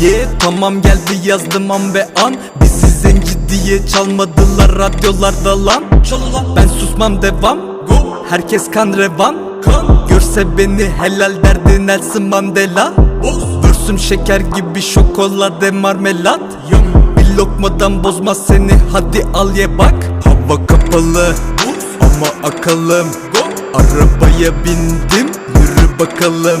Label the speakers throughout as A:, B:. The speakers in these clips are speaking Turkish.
A: Yeah tamam geldi yazdım an ve an. Bizi zenci diye çalmadılar radyolarda lan. Ben susmam devam. Herkes kan revan. Görse beni helal derdi Nelson Mandela. Vürsüm şeker gibi şokolade marmelat. Bir lokmadan bozmaz seni hadi al ye bak. Hava kapalı. Ama akalım. Arabaya bindim yürü bakalım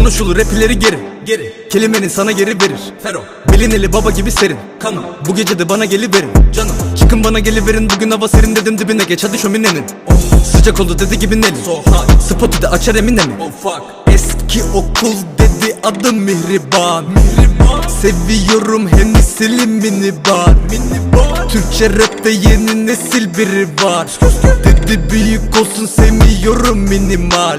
A: Konuşulur rapileri geri Geri Kelimenin sana geri verir. Fero Belin eli baba gibi serin. Kanım Bu gece de bana geliverin Canım Çıkın bana geliverin. Bugün hava serin dedim dibine geç. Hadi şöminenin. Sıcak oldu dedi gibi Nelly Spotu da açar emine mi Eski okul dedi adım Mihriban. Seviyorum Hennessy'li minibar. Türkçe rapte yeni nesil biri var. Dedi büyük olsun sevmiyorum minimal